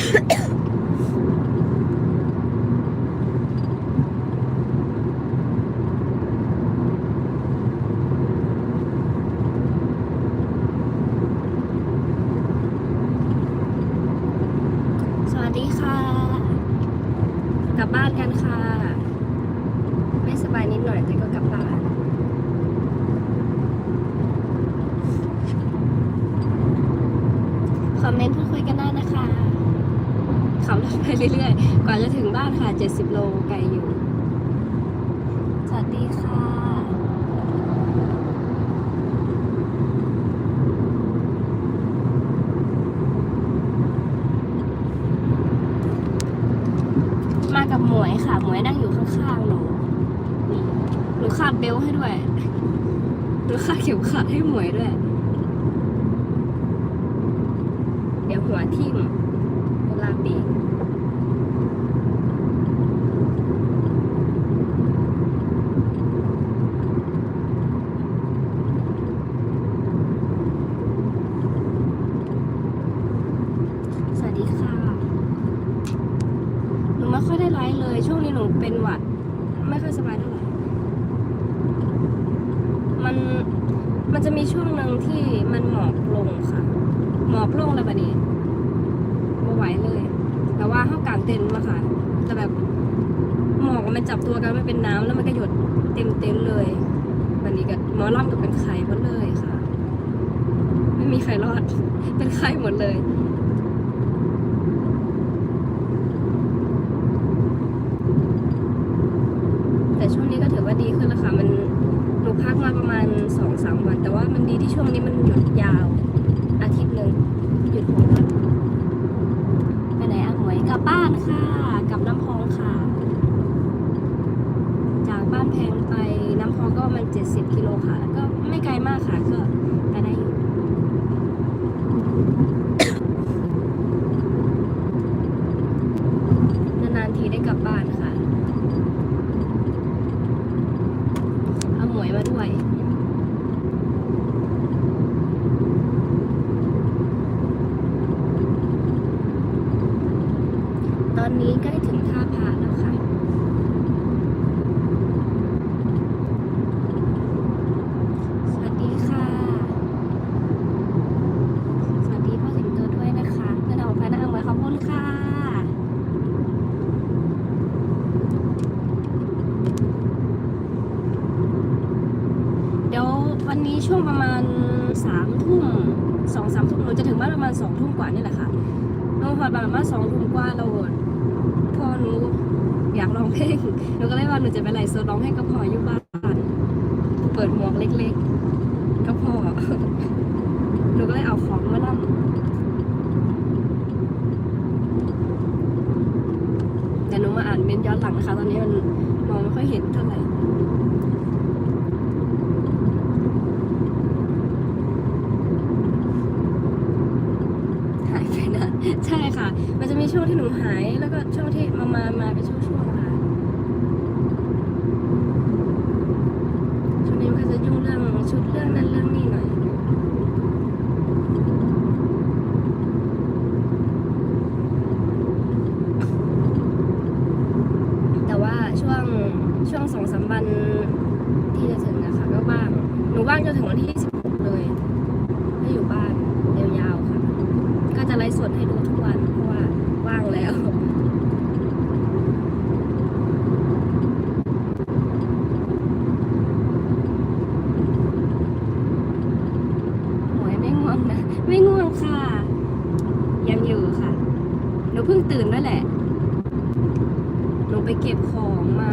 สวัสดีค่ะ กลับบ้านกันค่ะ ไม่สบายนิดหน่อยแต่ก็กลับบ้าน คอมเมนต์พูดคุยกันได้นะคะ ขับรถไปเรื่อยๆ กว่าจะถึงบ้านค่ะ 70 โลไกลอยู่ สวัสดีค่ะมากับหมวยค่ะ หมวยนั่งอยู่ข้างๆหนูหนูคาดเบลให้ด้วยหนูคาดเข็มขัดให้หมวยด้วย เดี๋ยวหัวทิ่ม ลาปีกสวัสดีค่ะ หนูไม่ค่อยได้ไลฟ์เลย ช่วงนี้หนูเป็นหวัด ไม่ค่อยสบายเท่าไหร่ มัน มันจะมีช่วงหนึ่งที่มันหมอกลงค่ะ หมอกลงแล้วบัดนี้ ไหวเลยแต่ว่าเข้ากลางเต็นท์มาค่ะแต่แบบหมอกมันจับตัวกันไม่เป็นน้ำแล้วมันก็หยดเต็มเต็นท์เลยวันนี้ก็หมอล่ำกับเป็นไข่หมดเลยค่ะ ไม่มีใครรอดเป็นไข่หมดเลย แต่ช่วงนี้ก็ถือว่าดีขึ้นแล้วค่ะ มันหนูพักมาประมาณสองสามวัน แต่ว่ามันดีที่ช่วงนี้มันหยุดยาว อาทิตย์หนึ่งหยุดหกวันไปไหนอะหมวยกลับบ้านค่ะ กลับน้ำพองค่ะ จากบ้านแพงไปน้ำพอง ก็มันเจ็ดสิบกิโลค่ะ แล้วก็ไม่ไกลมากค่ะ ก็ไปได้อยู่นานๆทีได้กลับบ้านค่ะ เอาหมวยมาด้วยตอนนี้ใกล้ถึงท่าพระแล้วค่ะ สวัสดีค่ะ สวัสดีพ่อสิงโตด้วยนะคะเพื่อนเอาไปนะเอาไว้ขอบคุณค่ะ เดี๋ยววันนี้ ช่วงประมาณสามทุ่มสองสามทุ่มหนูจะถึงบ้านประมาณสองทุ่มกว่านี่แหละค่ะน้องพอดประมาณสองทุ่มกว่าเราพ่อหนูอยากร้องเพลงหนูก็เลยว่าหนูจะไปไล่โซดร้องให้กับพ่ออยู่บ้านเปิดหมวกเล็กๆก็พอหนูก็เลยเอาของมานำเดี๋ยวหนูมาอ่านเมนย้อนหลังนะคะ ตอนนี้มันมองไม่ค่อยเห็นเท่าไหร่ หายไปนาน ใช่ค่ะ มันจะมีช่วงที่หนูหาย แล้วก็ช่วงที่มามามาเป็นช่วงๆค่ะช่วงนี้มันก็จะยุ่งเรื่องชุดเรื่องนั้นเรื่องนี้หน่อยแต่ว่าช่วงช่วงสองสามวันที่จะถึงนะคะก็ว่างหนูว่างจนถึงวันที่ 26 เลยไม่อยู่บ้านยาวๆค่ะ ก็จะไลฟ์ สดให้ดูทุกวันเพราะว่าว่างแล้วหวยไม่ง่วงนะ ไม่ง่วงค่ะ ยังอยู่ค่ะหนูเพิ่งตื่นด้วยแหละหนูไปเก็บของมา